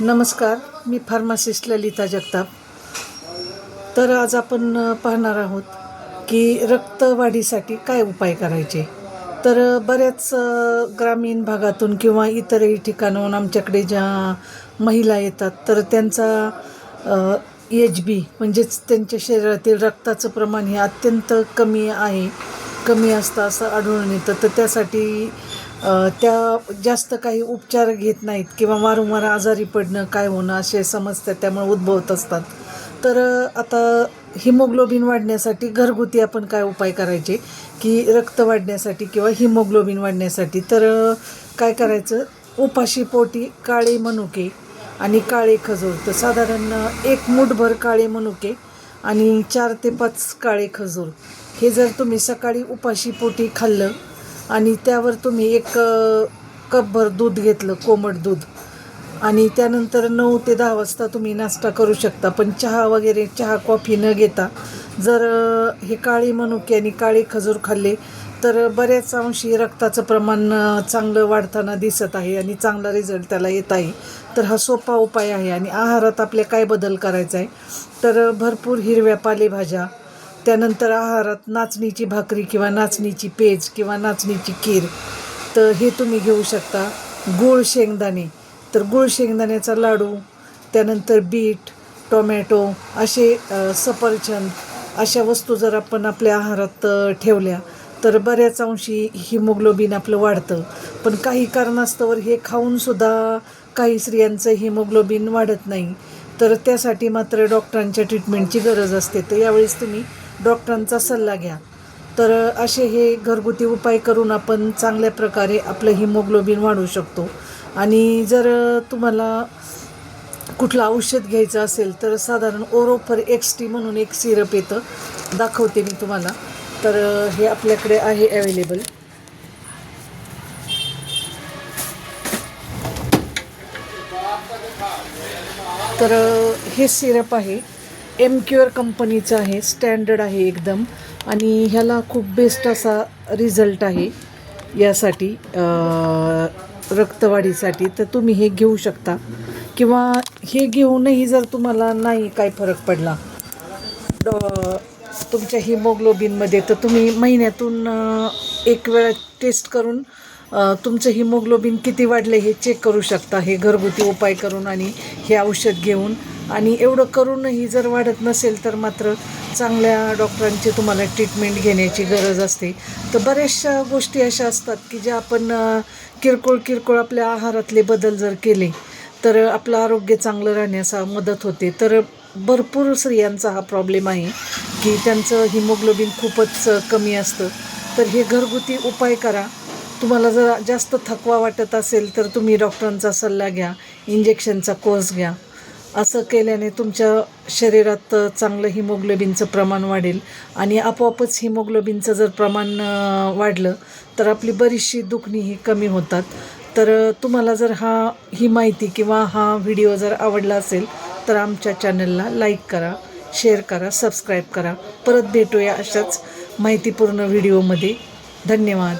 नमस्कार मी फार्मासिस्ट ललिता जगताप. तर आज आपण पाहणार आहोत की रक्तवाढीसाठी काय उपाय करायचे? तर बऱ्याच ग्रामीण भागातून किंवा इतरही ठिकाणाहून आमच्याकडे ज्या महिला येतात तर त्यांचा एच बी म्हणजेच त्यांच्या शरीरातील रक्ताचं प्रमाण हे अत्यंत कमी आहे कमी असतं असं आढळून येतं. तर त्यासाठी त्या जास्त काही उपचार घेत नाहीत किंवा वारंवार आजारी पडणं काय होणं असे समस्या त्यामुळे उद्भवत असतात. तर आता हिमोग्लोबिन वाढण्यासाठी घरगुती आपण काय उपाय करायचे? की रक्त वाढण्यासाठी किंवा हिमोग्लोबिन वाढण्यासाठी? तर काय करायचं? उपाशी पोटी काळे मनुके आणि काळे खजूर. तर साधारण एक मुठभर काळे मनुके आणि चार ते पाच काळे खजूर. हे जर तुम्ही सकाळी उपाशी पोटी खाल्लं आणि त्यावर तुम्ही एक कपभर दूध घेतलं कोमट दूध. आणि त्यानंतर नऊ ते दहा वाजता तुम्ही नाश्ता करू शकता. पण चहा वगैरे चहा कॉफी न घेता जर हे काळी मनुके आणि काळी खजूर खाल्ले तर बऱ्याच अंशी रक्ताचं प्रमाण चांगलं वाढताना दिसत आहे आणि चांगला रिझल्ट त्याला येत आहे. तर हा सोपा उपाय आहे आणि आहारात आपल्या काय बदल करायचा आहे? तर भरपूर हिरव्या पालेभाज्या त्यानंतर आहारात नाचणीची भाकरी किंवा नाचणीची पेज किंवा नाचणीची खीर तर हे तुम्ही घेऊ शकता. गूळ शेंगदाणे तर गूळ शेंगदाण्याचा लाडू त्यानंतर बीट टोमॅटो असे सफरचंद अशा वस्तू जर आपण आपल्या आहारात ठेवल्या तर बऱ्याच अंशी हिमोग्लोबिन आपलं वाढतं. पण काही कारणास्तवर हे खाऊनसुद्धा काही स्त्रियांचं हिमोग्लोबिन वाढत नाही. तर त्यासाठी मात्र डॉक्टरांच्या ट्रीटमेंटची गरज असते. तर यावेळेस तुम्ही डॉक्टरांचा सल्ला घ्या. तर असे हे घरगुती उपाय करून आपण चांगल्या प्रकारे आपलं हिमोग्लोबिन वाढवू शकतो. आणि जर तुम्हाला कुठलं औषध घ्यायचं असेल तर साधारण ओरोफर एक्स टी म्हणून एक सिरप येतं. दाखवते मी तुम्हाला. तर हे आपल्याकडे आहे अवेलेबल तर हे सिरप आहे. एम क्युअर कंपनीचं आहे स्टँडर्ड आहे एकदम. आणि ह्याला खूप बेस्ट असा रिझल्ट आहे यासाठी रक्तवाढीसाठी. तर तुम्ही हे घेऊ शकता. किंवा हे घेऊनही जर तुम्हाला नाही काय फरक पडला तुमच्या हिमोग्लोबिनमध्ये तर तुम्ही महिन्यातून एक वेळा टेस्ट करून तुमचं हिमोग्लोबिन किती वाढले हे चेक करू शकता. हे घरगुती उपाय करून आणि हे औषध घेऊन आणि एवढं करूनही जर वाढत नसेल तर मात्र चांगल्या डॉक्टरांची तुम्हाला ट्रीटमेंट घेण्याची गरज असते. तर बऱ्याचशा गोष्टी अशा असतात की ज्या आपण किरकोळ किरकोळ आपल्या आहारातले बदल जर केले तर आपलं आरोग्य चांगलं राहण्यास मदत होते. तर भरपूर स्त्रियांचा हा प्रॉब्लेम आहे की त्यांचं हिमोग्लोबिन खूपच कमी असतं. तर हे घरगुती उपाय करा. तुम्हाला जर जास्त थकवा वाटत असेल तर तुम्ही डॉक्टरांचा सल्ला घ्या इंजेक्शनचा कोर्स घ्या. असं केल्याने तुमच्या शरीरात चांगलं हिमोग्लोबिनचं प्रमाण वाढेल. आणि आपोआपच हिमोग्लोबिनचं जर प्रमाण वाढलं तर आपली बरीचशी दुखणी ही कमी होतात. तर तुम्हाला जर हा ही माहिती किंवा हा व्हिडिओ जर आवडला असेल तर आमच्या चॅनलला लाईक करा शेअर करा सबस्क्राईब करा. परत भेटूया अशाच माहितीपूर्ण व्हिडिओमध्ये. धन्यवाद.